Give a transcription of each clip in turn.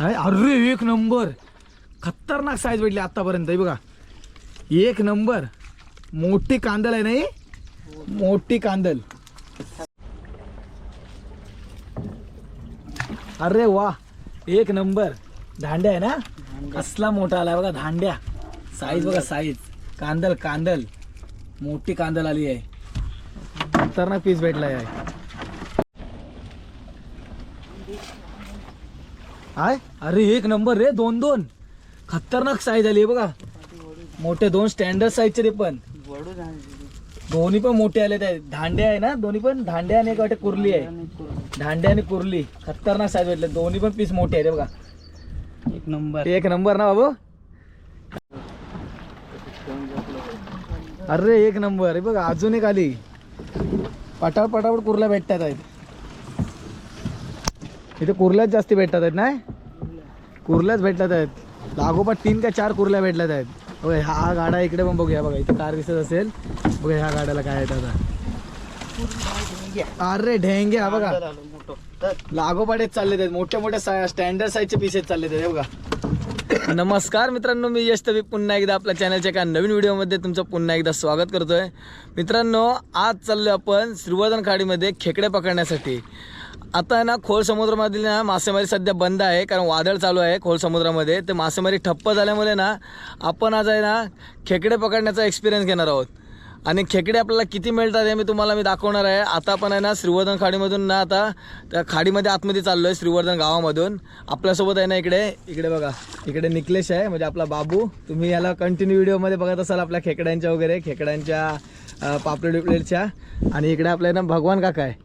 आहे अरे एक नंबर. खतरनाक साईज भेटली आतापर्यंत हे बघा. एक नंबर. मोठी कांदल आहे नाही मोठी कांदल. अरे वा एक नंबर. धांड्या आहे ना? कसला मोठा आलाय बघा धांड्या. साईज बघा साईज कांदल कांदल. मोठी कांदल आली आहे. खतरनाक पीस भेटलाय आहे आय? अरे एक नंबर रे दोन दोन. खतरनाक साईज आली आहे बघा. मोठे दोन स्टँडर्ड साईजचे ते पण. दोन्ही पण मोठे आले ते धांड्या आहे ना? दोन्ही पण? धांड्या आणि एक वाटे कुर्ली आहे. धांड्या आणि कुर्ली. खतरनाक साईज भेटले दोन्ही पण पीस मोठे आहेत हे बघा. एक नंबर. एक नंबर ना बाबू? अरे एक नंबर. बघा अजून एक आली. पटापट पटापट कुर्ल्या भेटतात आहेत इथे कुर्ल्याच जास्ती भेटतात आहेत नाही? कुर्ल्याच भेटतात आहेत. लागोपाठ तीन का चार कुर्ल्या भेटल्यात आहेत. बघा हा गाडा इकडे पण बघूया बघा इथे कार दिसत असेल. बघा ह्या गाड्याला काय आहेत आता अरे ढेंगे हा बघा. लागोपाठ चालले आहेत. मोठ्या मोठ्या स्टँडर्ड साईजचे पीसेस चालले आहेत बघा. नमस्कार मित्रांनो मी यश तवी पुन्हा एकदा आपल्या चॅनलच्या एका नवीन व्हिडिओमध्ये तुमचं पुन्हा एकदा स्वागत करतोय. मित्रांनो आज चाललो आपण श्रीवर्धन खाडीमध्ये खेकडे पकडण्यासाठी. आता आहे ना खोल समुद्रामधील ना मासेमारी सध्या बंद आहे कारण वादळ चालू आहे खोल समुद्रामध्ये. ते मासेमारी ठप्प झाल्यामुळे ना आपण आज आहे ना खेकडे पकडण्याचा एक्सपिरियन्स घेणार आहोत. आणि खेकडे आपल्याला किती मिळतात हे मी तुम्हाला मी दाखवणार आहे. आता पण आहे ना श्रीवर्धन खाडीमधून ना आता त्या खाडीमध्ये आतमध्ये चाललो आहे श्रीवर्धन गावामधून. आपल्यासोबत आहे ना इकडे इकडे बघा इकडे निकलेश आहे म्हणजे आपला बाबू. तुम्ही याला कंटिन्यू व्हिडिओमध्ये बघत असाल आपल्या खेकड्यांच्या वगैरे खेकड्यांच्या पापलेट बिपलेटच्या. आणि इकडे आपल्या आहे ना भगवान काका आहे.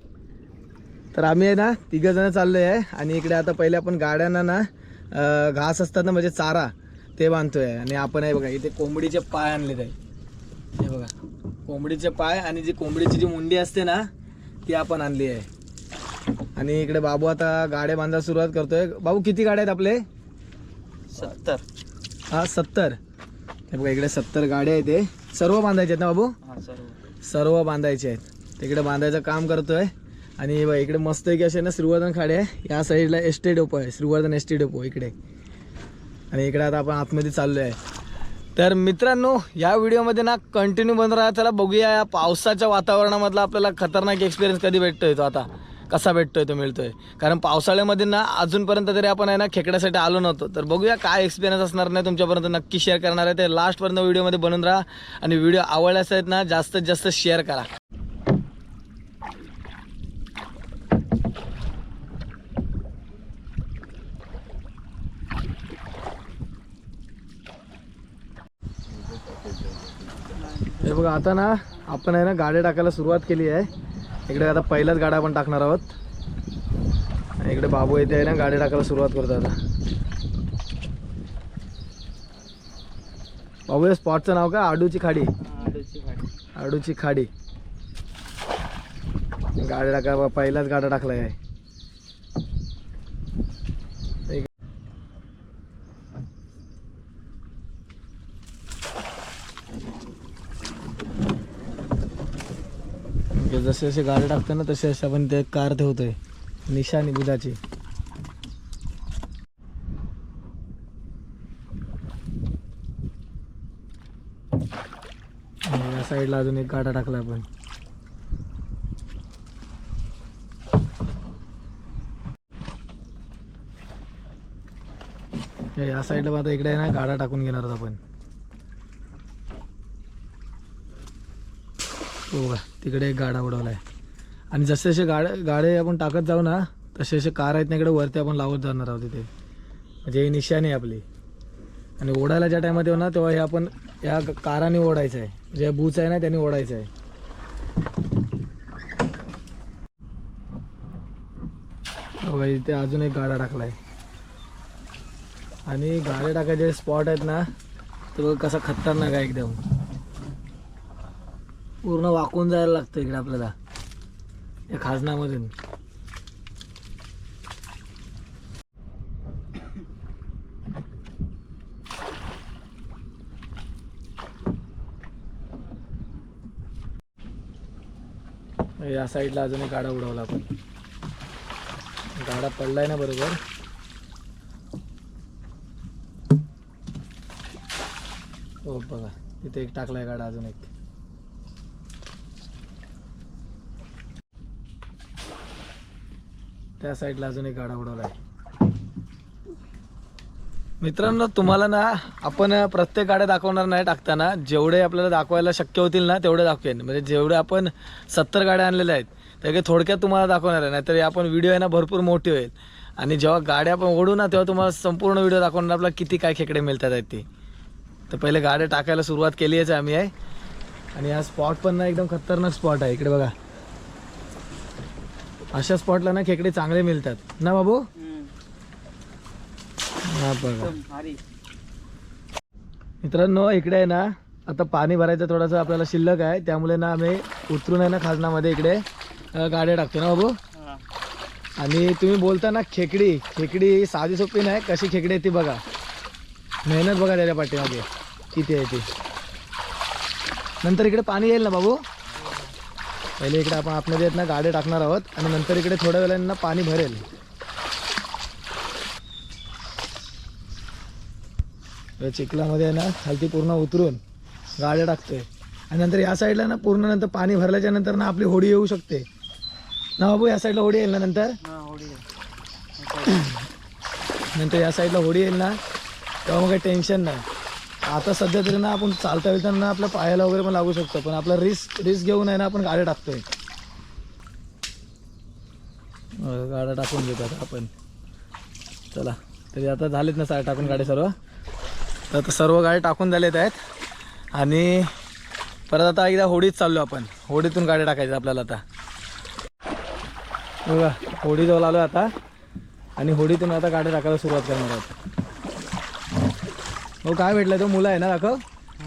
तर आम्ही आहे ना तिघं जण चाललो आहे. आणि इकडे आता पहिले आपण गाड्यांना ना घास असतात ना म्हणजे चारा ते बांधतोय. आणि आपण आहे बघा इथे कोंबडीचे पाय आणले आहे. हे बघा कोंबडीचे पाय आणि जी कोंबडीची जी मुंडी असते ना ती आपण आणली आहे. आणि इकडे बाबू आता गाड्या बांधायला सुरुवात करतोय. बाबू किती गाड्या आहेत आपले? सत्तर. हा सत्तर. हे बघा इकडे सत्तर गाड्या आहेत ते सर्व बांधायचे आहेत ना बाबू? सर्व. सर्व बांधायचे आहेत. तिकडे बांधायचं काम करतोय. आणि बघा इकडे मस्त की असे ना श्रीवर्धन खाडे आहे. या साईडला एस टी डेपो आहे श्रीवर्धन एस टी डेपो इकडे. आणि इकडे आता आपण आतमध्ये चाललो आहे तर मित्रांनो या व्हिडिओमध्ये ना कंटिन्यू बंद राहा चला बघूया या पावसाच्या वातावरणामधला आपल्याला खतरनाक एक्सपिरियन्स कधी भेटतोय तो आता. कसा भेटतोय तो मिळतोय. कारण पावसाळ्यामध्ये ना अजूनपर्यंत तरी आपण आहे ना खेकड्यासाठी आलो नव्हतो. तर बघूया काय एक्सपिरियन्स असणार नाही तुमच्यापर्यंत नक्की शेअर करणार आहे. ते लास्टपर्यंत व्हिडिओमध्ये बनून राहा. आणि व्हिडिओ आवडल्यास आहेत ना जास्तीत जास्त शेअर करा हे बघा आता ना आपण आहे ना गाड्या टाकायला सुरुवात केली आहे. इकडे आता पहिलाच गाड्या आपण टाकणार आहोत. आणि इकडे बाबू येते आहे ना गाड्या टाकायला सुरुवात करतो आता. बाबू या स्पॉटचं नाव काय? आडूची खाडी. आडूची खाडी. गाड्या टाका पहिलाच गाड्या टाकलाय. आहे म्हणजे जसे जसे गाडी टाकतो ना तसे असे आपण ते कार ठेवतोय. निशाणी बुधाची या साईडला अजून एक गाडा टाकला आपण. या साईडला आता इकडे ना गाडा टाकून घेणार आपण. हो बघा. तिकडे एक गाडा उडवला आहे आणि जसे जसे गाड गाडे आपण टाकत जाऊ ना तसे जसे कार आहेत ना इकडे वरती आपण लावत जाणार आहोत तिथे म्हणजे ही निशाणी आहे आपली. आणि ओढायला ज्या टायमात येऊ ना तेव्हा हे आपण या काराने ओढायचं आहे जे बूच आहे ना त्यांनी ओढायचं आहे बघा इथे अजून एक गाडा टाकला आहे आणि गाड्या टाकायचे स्पॉट आहेत ना ते कसा खतरनाक आहे एकदम. पूर्ण वाकून जायला लागतं इकडे आपल्याला. या खाजनामधून या साईडला अजून एक गाडा उडवला आपण. गाडा पडलाय ना बरोबर. हो बघा. तिथे एक टाकलाय गाडा अजून एक. त्या साईडला अजून एक गाडा आहे. मित्रांनो तुम्हाला ना आपण प्रत्येक गाड्या दाखवणार नाही टाकताना. जेवढे आपल्याला दाखवायला शक्य होतील ना तेवढे दाखवेन. म्हणजे जेवढे आपण सत्तर गाड्या आणलेल्या आहेत त्या काही थोडक्यात तुम्हाला दाखवणार आहे. नाहीतर आपण व्हिडिओ आहे ना भरपूर मोठी होईल. आणि जेव्हा गाड्या आपण ओढू ना तेव्हा तुम्हाला संपूर्ण व्हिडिओ दाखवणार आपल्याला किती काय खेकडे मिळतात आहेत ते. तर पहिले गाड्या टाकायला सुरुवात केली आहे आम्ही आहे. आणि हा स्पॉट पण ना एकदम खतरनाक स्पॉट आहे. इकडे बघा. अशा स्पॉटला ना खेकडे चांगले मिळतात. ना बाबू? हा बघा. मित्रांनो इकडे आहे ना आता पाणी भरायचं थोडंसं आपल्याला शिल्लक आहे. त्यामुळे ना आम्ही उतरून आहे ना खाजनामध्ये इकडे गाड्या टाकतो. ना बाबू? हा. आणि तुम्ही बोलता ना खेकडी. खेकडी साधी सोपी नाही कशी खेकडी आहे ती बघा. मेहनत बघा त्याच्या पाठीमागे. किती आहे ती. नंतर इकडे पाणी येईल ना बाबू? पहिले इकडे आपण आतमध्ये आहेत ना गाड्या टाकणार आहोत आणि नंतर इकडे थोड्या वेळाने पाणी भरेल. चिखलामध्ये आहे ना खालती पूर्ण उतरून गाड्या टाकतोय. आणि नंतर या साईडला ना पूर्ण नंतर पाणी भरल्याच्या नंतर ना आपली होडी येऊ शकते. ना बाबू या साईडला होडी येईल ना नंतर. नंतर या साईडला होडी येईल ना तेव्हा मग काही टेन्शन नाही. आता सध्या तरी ना आपण चालता वेळताना आपल्या पायाला वगैरे पण लागू शकतो पण आपला रिस्क रिस्क घेऊन आहे ना आपण गाड्या टाकतोय. गाड्या टाकून घेतो आता आपण. चला तरी आता झालेत ना सारे टाकून गाडी सर्व. तर आता सर्व गाडी टाकून झालेत आहेत. आणि परत आता एकदा होडीत चाललो आपण. होडीतून गाडी टाकायचं आपल्याला आता. बघा होडीजवळ आलो आता. आणि होडीतून आता गाडी टाकायला सुरुवात करणार आहोत. हो काय भेटलं तो मुलं आहे ना दाखव.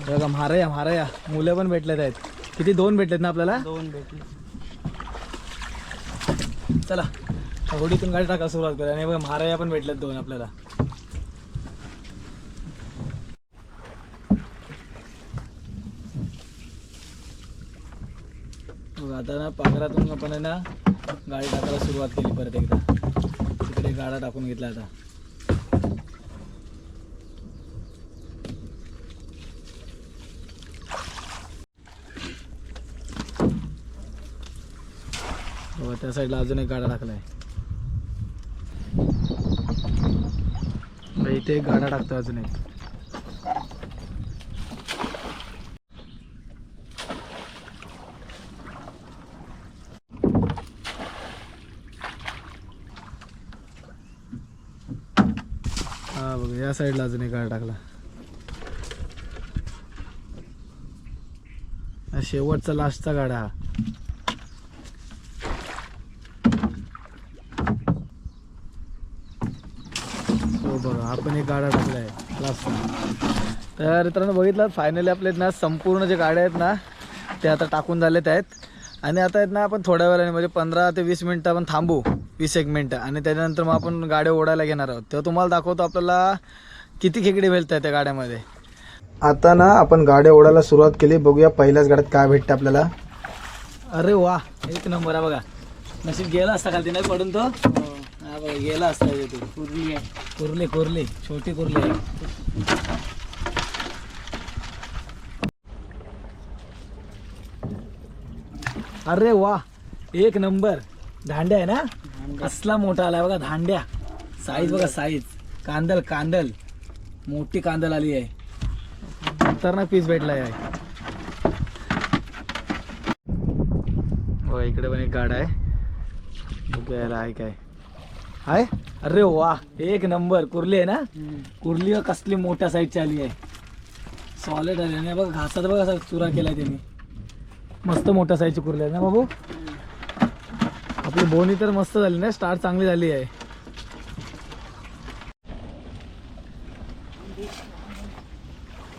बघा म्हारया म्हारया. मुलं पण भेटलेत आहेत. किती दोन भेटलेत ना आपल्याला? दोन भेटली. चला होडीतून गाडी टाकायला सुरुवात करूया. आणि बघा म्हारया पण भेटलेत दोन आपल्याला. बघा आता ना पाखरातून आपण ना गाडी टाकायला सुरुवात केली परत एकदा. तिकडे गाडा टाकून घेतला आता बघा त्या साईडला अजून एक गाडा टाकलाय. बघा, इथे एक गाडा टाकतो अजून एक. हा बघ या साईडला अजून एक गाडा टाकला. शेवटचा लास्टचा गाडा हा बघा आपण एक गाडा टाकला आहे लास्टचा तर मित्रांनो बघितलं? फायनली आपले ना संपूर्ण जे गाड्या आहेत ना ते आता टाकून झालेत आहेत. आणि आता आहेत ना आपण थोड्या वेळाने म्हणजे पंधरा ते वीस मिनटं आपण थांबू वीस एक मिनटं. आणि त्याच्यानंतर मग आपण गाड्या ओढायला घेणार आहोत. तेव्हा तुम्हाला दाखवतो आपल्याला किती खेकडे भेटत आहेत त्या गाड्यामध्ये. आता ना आपण गाड्या ओढायला सुरुवात केली. बघूया पहिल्याच गाड्यात काय भेटतं आपल्याला. अरे वा एक नंबर आहे बघा. नशीब गेला असता खालती नाही पडून तो? हा बघा गेला असता इथे कुर्ली आहे. कुर्ली कुर्ली. छोटी कुर्ली आहे. अरे वा एक नंबर. धांड्या आहे ना? कसला मोठा आलाय बघा धांड्या. साईज बघा साईज कांदल कांदल. मोठी कांदल आली आहे. खतरनाक पीस भेटलाय आहे. बघा इकडे पण एक गाडा आहे. बघूया याला आहे काय? आहे? अरे वा एक नंबर. कुर्ली आहे ना? कुर्ली कसली मोठ्या साईजची आली आहे. सॉलिड आली आणि बघा घासात बघा चुरा केलाय त्यांनी. मस्त मोठ्या साईजची कुर्ली आहे ना बाबू? आपली बोनी तर मस्त झाली ना स्टार्ट चांगली झाली आहे.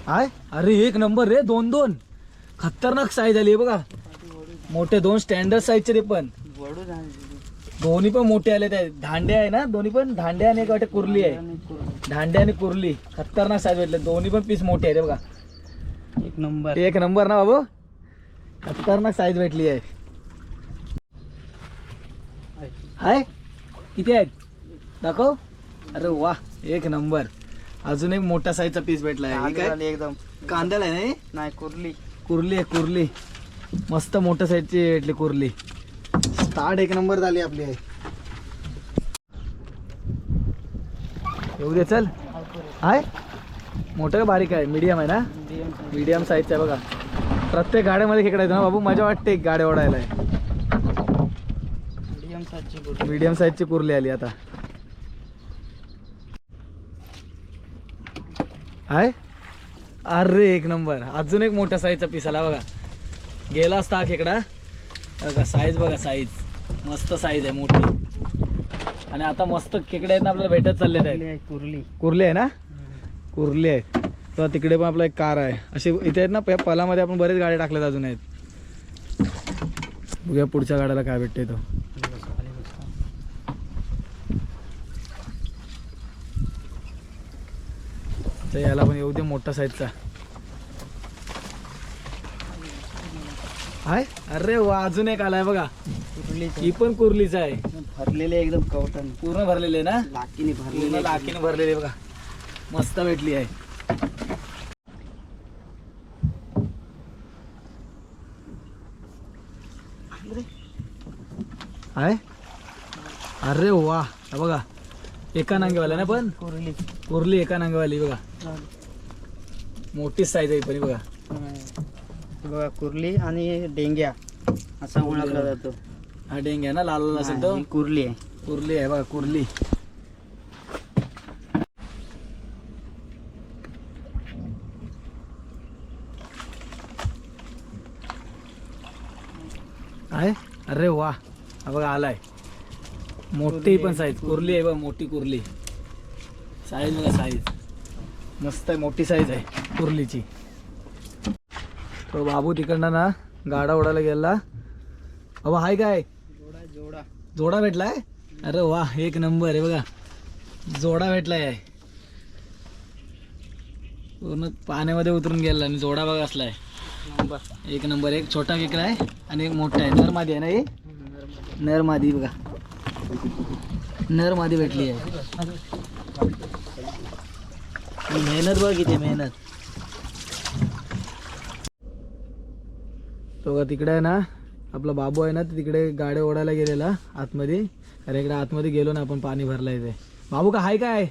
आहे अरे एक नंबर रे दोन दोन. खतरनाक साईज आली आहे बघा. मोठे दोन स्टँडर्ड साईजचे ते पण. दोन्ही पण मोठे आले ते धांड्या आहे ना दोन्ही पण? धांड्या आणि एक वाटे कुर्ली आहे. धांड्या आणि कुर्ली. खतरनाक साईज भेटले दोन्ही पण पीस मोठे आहेत हे बघा. एक नंबर एक नंबर ना बाबू? खतरनाक साईज भेटली आहे. हाय किती आहेत? दाखव. अरे वा एक नंबर अजून एक मोठा साईजचा पीस हे काय झाले एकदम. कांद्याला आहे ना? नाही कुर्ली. कुर्ली आहे कुर्ली. मस्त मोठ्या साईजची भेटली कुर्ली. स्टार्ट एक नंबर झाली आपली आहे. येऊ दे चल. आहे मोठं का बारीक आहे? मीडियम आहे ना? मीडियम साईजचं आहे बघा. प्रत्येक गाड्यामध्ये खेकडा येतो ना बाबू? मजा वाटते एक गाड्या ओढायला. मीडियम साईजची कुर्ली. मीडियम साईजची कुर्ली आली आता. आहे अरे एक नंबर. अजून एक मोठ्या साईजचा पीस आला बघा. गेला असता खेकडा. बघा साईज बघा साईज मस्त साईज आहे मोठी. आणि आता मस्त खेकडे आहेत ना आपल्याला भेटत चालले आहेत. कुर्ली आहे कुर्ली. कुर्ली आहे ना? कुर्ली आहे तर तिकडे पण आपला एक कार आहे. असे इथे आहेत ना पलामध्ये आपण बरेच गाड्या टाकल्यात अजून आहेत. बघूया पुढच्या गाड्याला काय भेटते तो. तर याला पण येऊ दे मोठा साईजचा. हाय अरे वा अजून एक आलाय बघा. ही पण कुर्लीचा आहे. भरलेले एकदम कवटन पूर्ण भरलेली ना? लाकीने भरलेले लाकीने भरलेली बघा. मस्त भेटली आहे. आहे अरे वा. हा बघा. एका नांगेवाला ना पण कुर्ली. कुर्ली एका नांगेवाली बघा. मोठी साईज आहे पण बघा. बघा कुर्ली आणि डेंग्या असा ओळखला जातो. हा डेंग आहे ना लाल लाल असेल तो. कुर्ली आहे. कुर्ली आहे बघा कुर्ली. आहे अरे वा. हा बघा आलाय. मोठी पण साईज कुर्ली आहे बघा मोठी कुर्ली. साईज बघा साईज मस्त आहे मोठी साईज आहे कुर्लीची. तो बाबू तिकडनं ना गाडा ओढायला गेला. बाबा हाय काय? जोडा जोडा. जोडा भेटलाय? अरे वा एक नंबर आहे बघा. जोडा भेटलाय. पूर्ण पाण्यामध्ये उतरून गेला आणि जोडा बघा असलाय. नंबर एक नंबर एक छोटा केकडा आहे आणि एक मोठा आहे. नर मादी आहे ना ही? नर मादी बघा. नर मादी भेटली आहे. मेहनत बघ किती मेहनत. तो बघा तिकडे आहे ना आपला बाबू आहे ना तिकडे गाड्या ओढायला गेलेला आतमध्ये. अरे इकडे आतमध्ये गेलो ना आपण पाणी भरला इथे बाबू का हाय काय?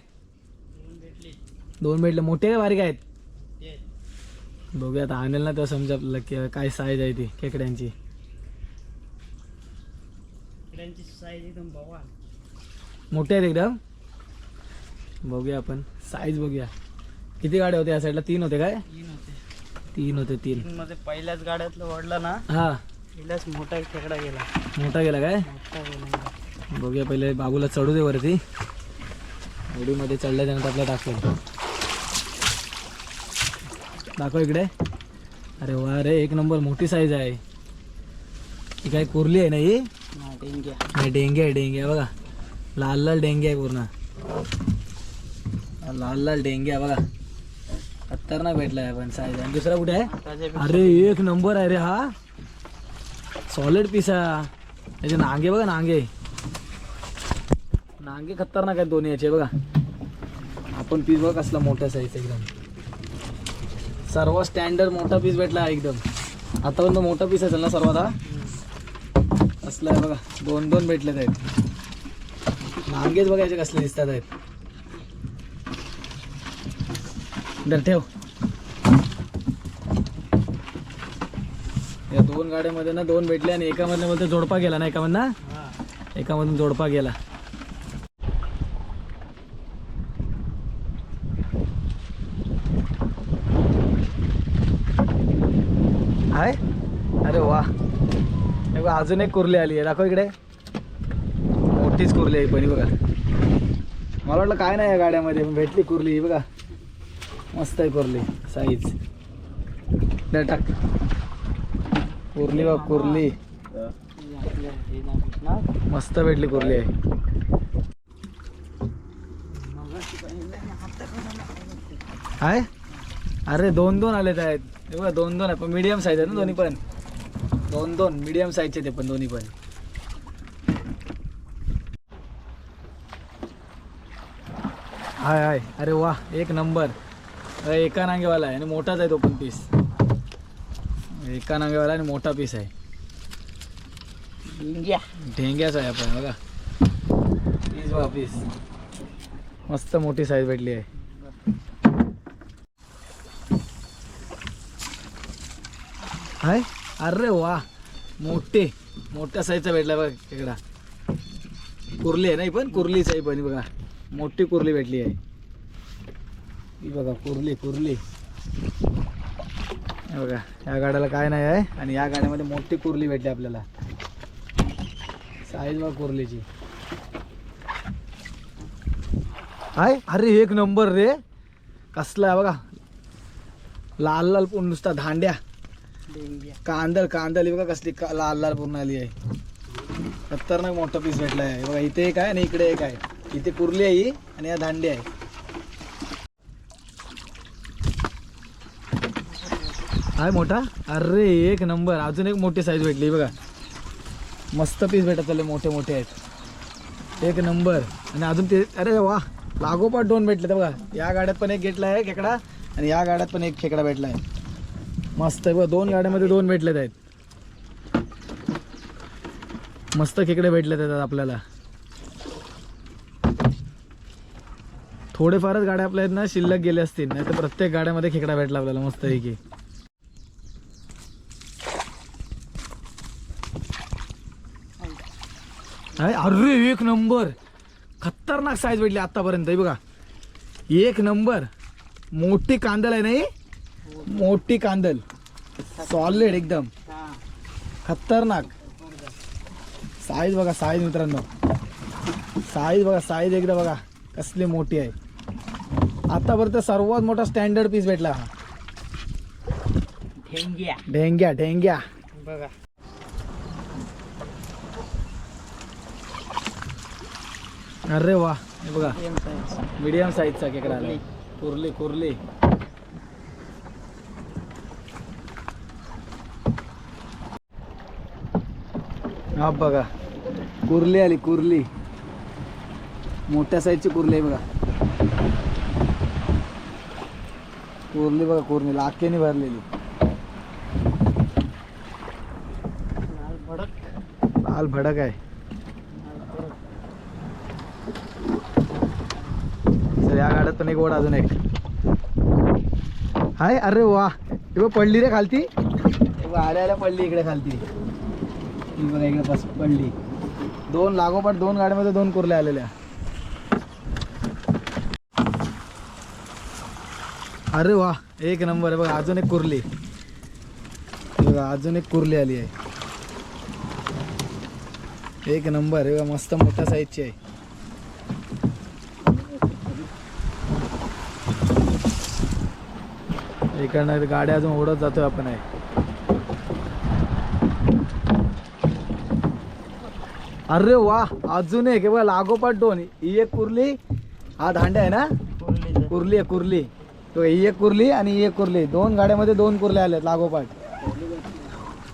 दोन भेटले मोठे काय बारीक आहेत? बघूया आता आणेल ना तेव्हा समजा आपल्याला काय साईज आहे ती खेकड्यांची. साईज एकदम भवान मोठे आहेत एकदम? बघूया आपण. साईज बघूया. किती गाड्या होत्या या साईडला तीन होते काय? तीन होते. तीन होते तीन. मध्ये पहिल्याच गाड्यातलं वडला ना हा. पहिलाच मोठा खेकडा गेला. मोठा गेला काय? मोठा गेला बघूया पहिले बाबूला चढू दे वरती. होडीमध्ये चढल्या त्यानंतर आपल्याला टाकेल दाखव इकडे. अरे वा रे एक नंबर मोठी साईज आहे. ही काय कुर्ली आहे ना ही? नाही डेंगे आहे डेंगे आहे बघा. लाल लाल डेंगे आहे पूर्ण. लाल लाल डेंगे आहे बघा. खतरनाक भेटलाय पण साईज आणि दुसरा कुठे आहे? अरे एक नंबर आहे रे हा. सॉलिड पीस आहे त्याचे नांगे बघा नांगे. नांगे खतरनाक आहेत दोन्ही याचे बघा. आपण पीस बघा कसला मोठा साईज एकदम. सर्व स्टँडर्ड मोठा पीस भेटला एकदम. आतापर्यंत मोठा पीस असेल ना सर्वात हा? असला आहे बघा दोन दोन भेटलेत आहेत. नांगेच बघा याचे कसले दिसतात आहेत. दर ठेव. या दोन गाड्यामध्ये ना दोन भेटले आणि एकामधल्या मध्ये जोडपा गेला ना एकामधनं? एकामधून जोडपा गेला आहे अरे वा. हे बघा अजून एक कुर्ली आली आहे. दाखव इकडे. मोठीच कुर्ली आहे पण बघा. मला वाटलं काय नाही या गाड्यामध्ये भेटली कुर्ली बघा. मस्त आहे कुर्ली साईज दे टाक. कुर्ली बा कुर्ली. मस्त भेटली कुर्ली आहे. आहे अरे दोन दोन आलेत आहेत. बघा दोन दोन आहे पण मीडियम साईज आहे ना दोन्ही पण. दोन दोन मीडियम साईजचे ते पण दोन्ही पण. हाय हाय. अरे वा एक नंबर अरे एका नांगेवाला आहे आणि मोठाच आहे तो पण पीस एका नांगेवाला आणि मोठा पीस आहे. ढेंग्याच आहे आपण बघा. पीस बघा पीस मस्त मोठी साईज भेटली आहे. हाय. अरे वा मोठे मोठ्या साईजचा भेटला बघा खेकडा. कुर्ली आहे नाही पण? कुर्ली साई पण बघा. मोठी कुर्ली भेटली आहे. ही बघा कुर्ली कुर्ली. बघा या गाड्याला काय नाही आहे आणि या गाड्यामध्ये मोठी कुर्ली भेटली आपल्याला. साईज बघा कुर्लीची. हाय अरे एक नंबर रे. कसला आहे बघा. लाल लाल पण नुसता धांड्या. कांदल कांदल बघा कसली का- लाल लाल पूर्ण आली आहे. खतरनाक मोठा पीस भेटला आहे. बघा इथे एक आहे आणि इकडे एक आहे. इथे कुर्ली आहे आणि या दांडी आहे. आहे मोठा? अरे एक नंबर. अजून एक मोठी साईज भेटली बघा. मस्त पीस भेटत चालले मोठे मोठे आहेत. एक नंबर. आणि अजून ते अरे वा लागोपाठ दोन भेटले तर बघा. या गाड्यात पण एक घेतला आहे खेकडा आणि या गाड्यात पण एक खेकडा भेटला आहे. मस्त आहे बघ दोन गाड्यामध्ये दोन भेटलेत आहेत. मस्त खेकडे भेटलेत आहेत आपल्याला. थोडेफारच गाड्या आपल्या आहेत ना शिल्लक गेले असतील. नाही तर प्रत्येक गाड्यामध्ये खेकडा भेटला आपल्याला मस्त पैकी आहे अरे एक नंबर. खतरनाक साईज भेटली आतापर्यंत बघा. एक नंबर. मोठी कांदल आहे नाही मोठी कांदल. सॉलिड एकदम. खतरनाक. साईज बघा साईज मित्रांनो. साईज बघा साईज एकदा बघा कसली मोठी आहे. आतापर्यंत सर्वात मोठा स्टँडर्ड पीस भेटला हा. ढेंग्या. ढेंग्या बघा. अरे वा हे बघा. मीडियम साईजचा आला कुर्ली कुर्ली. हा बघा कुर्ली आली कुर्ली. मोठ्या साईजची कुर्ली आहे बघा. कुर्ली बघा कुर्ली. लाखेने भरलेली. लाल भडक. लाल भडक आहे. सर या गाड्यात पण एक ओढ अजून एक. हाय अरे वा. पडली रे खालती. आल्या आल्या पडली इकडे खालती. ही बघा इकडे बस पडली. दोन लागोपाठ दोन गाड्यामध्ये दोन कुर्ल्या आलेल्या. अरे वा एक नंबर आहे बघा अजून एक कुर्ली. बघा अजून एक कुर्ली आली आहे. एक नंबर आहे बघा मस्त मोठ्या साईजची आहे. इकडनं गाड्या अजून ओढत जातोय आपण आहे. अरे वा अजून एक बघा लागोपाठ दोन. ही एक कुर्ली हा दांड्या आहे ना? कुर्ली आहे कुर्ली. तो ही एक कुर्ली आणि ही एक कुर्ली. दोन गाड्यामध्ये दोन कुर्ल्या आल्यात लागोपाठ.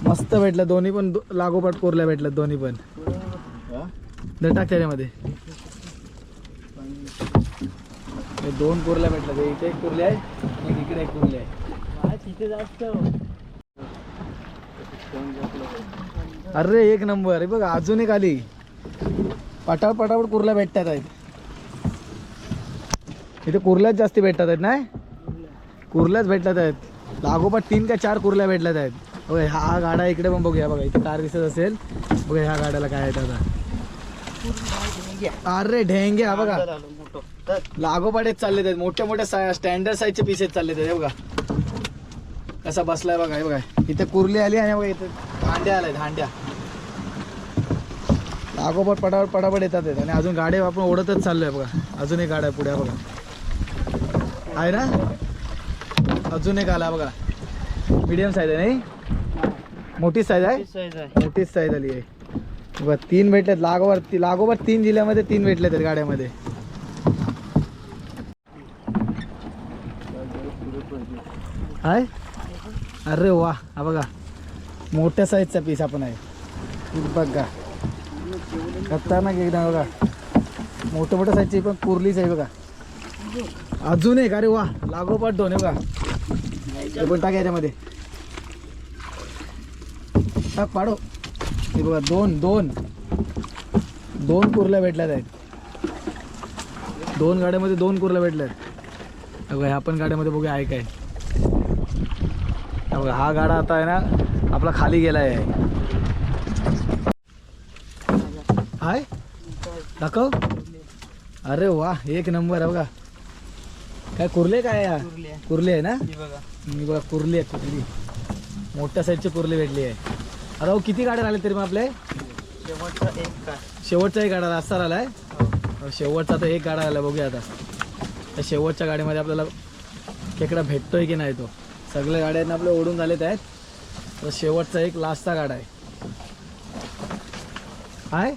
मस्त भेटलं दोन्ही पण दो- लागोपाठ कुर्ल्या भेटल्यात दोन्ही पण. दर टाक त्याच्यामध्ये. दोन कुर्ल्या भेटल्या इथे एक कुर्ली आहे इकडे एक कुर्ली आहे. तिथे जास्त. अरे एक नंबर. हे बघ अजून एक आली. पटापट पटापट कुर्ल्या भेटतात आहेत. इथे कुर्ल्याच जास्ती भेटतात आहेत नाही? कुर्ल्याच भेटतात आहेत. लागोपाठ तीन का चार कुर्ल्या भेटल्यात आहेत. बघा हा गाडा इकडे पण बघूया. बघा इथे कार दिसत असेल. बघा ह्या गाड्याला काय आता. डेंग्या अरे ढेंगे हा बघा. आलं मोठं. तर लागोपाठ चालले आहेत मोठ्या मोठ्या स्टँडर्ड साईजचे पीसेस चालले आहेत बघा. कसा बसलाय बघा हे बघा. इथे कुर्ली आली आणि बघा इथे धांड्या आलाय धांड्या. लागोपाठ पटापट पटापट येतात आहेत आणि अजून गाड्या आपण ओढतच चाललोय बघा. अजून एक गाड्या आहे पुढे बघा. आहे ना? अजून एक आला बघा. मीडियम साईज आहे नाही? मोठी साईज आहे? आहे. मोठीच साईज आली आहे. बघा तीन भेटलेत. लागोवर ती लागोवर तीन जिल्ह्यामध्ये तीन भेटलेत गाड्यामध्ये. हाय अरे वा हा बघा. मोठ्या साईजचा पीस आपण आहे. बघा. खतरनाक एकदम बघा. मोठ्या मोठ्या साईजची पण कुर्लीच आहे बघा. अजून एक अरे वा लागोपाठ दोन आहे बघा. हे पण टाक याच्यामध्ये. टाक पाडो. हे बघा दोन दोन. दोन कुर्ल्या भेटल्यात आहेत. दोन गाड्यामध्ये दोन कुर्ल्या भेटल्यात. आहेत बघा ह्या पण गाड्यामध्ये बघूया आहे. काय बघा हा गाडा आता आहे ना आपला खाली गेला आहे हाय? दाखव. अरे वा एक नंबर आहे बघा. काय कुर्ले काय कुर्ली. आहे. ना? ही बघा. मी बघा कुर्ली आहे कुर्ली. मोठ्या साईजची कुर्ली भेटली आहे. आता भाऊ किती गाड्या आले तरी मग आपले? शेवटचा एक काय शेवटचा एक गाडा रास्ता आलाय शेवटचा तर एक गाडा आला बघूया आता. त्या शेवटच्या गाडीमध्ये आपल्याला खेकडा भेटतोय की नाही तो? सगळ्या गाड्यांना आपले ओढून झालेत आहेत. तर शेवटचा एक लास्टचा गाडा आहे. हाय.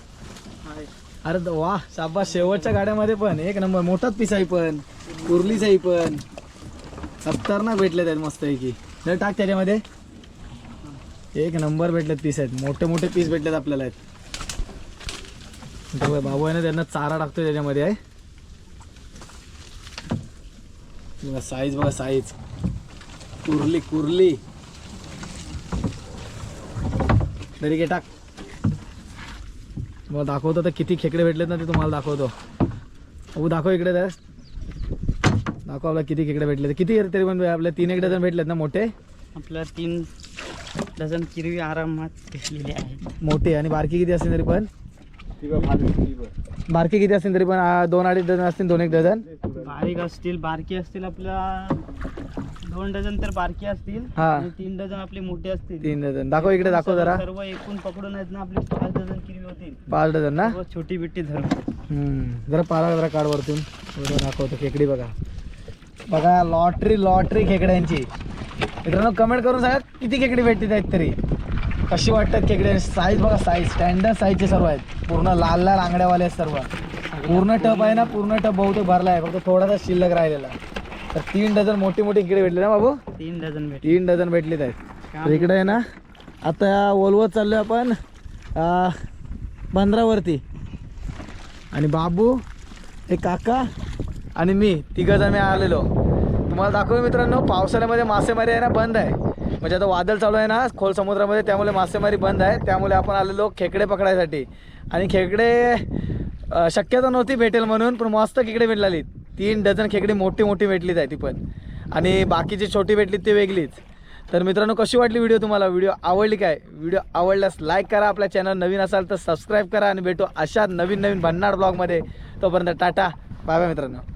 अरे वा शाबास. शेवटच्या गाड्यामध्ये पण. एक नंबर. मोठाच पीस आहे पण. कुर्लीच आहे पण. खतरनाक भेटले आहेत मस्त की जर टाक त्याच्यामध्ये. एक नंबर भेटलेत पीस आहेत. मोठे मोठे पीस भेटलेत आपल्याला आहेत. बाबू आहे ना त्यांना चारा टाकतोय त्याच्यामध्ये आहे. बघा साईज बघा साईज कुर्ली कुर्ली. तरी घे टाक. मग दाखवतो तर किती खेकडे भेटलेत ना ते तुम्हाला दाखवतो. अहो दाखव इकडे तर. दाखव आपल्याला किती खेकडे भेटले किती तरी पण आपल्या तीन एक डझन भेटलेत ना मोठे? आपल्याला तीन डझन किरवी आरामात भेटलेली आहे मोठे आणि बारकी किती असतील तरी पण? बारकी किती असतील तरी पण दोन अडीच डझन असतील दोन एक डझन? बारीक असतील बारकी असतील आपल्या दोन डझन तर बारकी असतील हा. आणि तीन डझन आपले मोठे असतील. तीन डझन. दाखव इकडे दाखव जरा. सर्व एकूण पकडून आहेत ना आपले पाच डझन किरवी होतील. पाच डझन ना? सर्व छोटी बिट्टी धरून. हम्म. जरा पारा जरा काढ वरतून. दाखवतो खेकडी बघा. बघा लॉटरी लॉटरी खेकड्यांची. मित्रांनो कमेंट करून सांगा किती खेकडी भेटतात आहेत तरी? कशी वाटतात खेकडे साईज बघा साईज स्टँडर्ड साईजचे सर्व आहेत. पूर्ण लाल लाल आंगड्यावाले आहेत सर्व. पूर्ण टप आहे ना पूर्ण टप बहुतेक भरला आहे. फक्त थोडासा शिल्लक राहिलेला. तर तीन डझन मोठी मोठी खेकडे भेटले ना बाबू? तीन डझन भेटले. तीन डझन भेटलेत आहेत तर इकडे आहे ना आता ओलवत चाललोय आपण आ, बंदरावरती आणि बाबू हे काका आणि मी तिघं जण आलेलो. तुम्हाला दाखवू मित्रांनो पावसाळ्यामध्ये मासेमारी आहे ना बंद आहे. म्हणजे आता वादळ चालू आहे ना खोल समुद्रामध्ये त्यामुळे मासेमारी बंद आहे. त्यामुळे आपण आलेलो खेकडे पकडायसाठी. आणि खेकडे शक्यता नव्हती भेटेल म्हणून पण मस्त खेकडे भेटलेली. तीन डझन खेकडे मोठी मोठी भेटलीच आहे ती पण. आणि बाकीची छोटी भेटली ती वेगळीच. तर मित्रांनो कशी वाटली व्हिडिओ तुम्हाला? व्हिडिओ आवडली काय? व्हिडिओ आवडल्यास लाईक करा आपल्या चॅनल नवीन असाल तर सबस्क्राईब करा आणि भेटू अशा नवीन नवीन भन्नाड ब्लॉगमध्ये तोपर्यंत टाटा. बाय बाय मित्रांनो.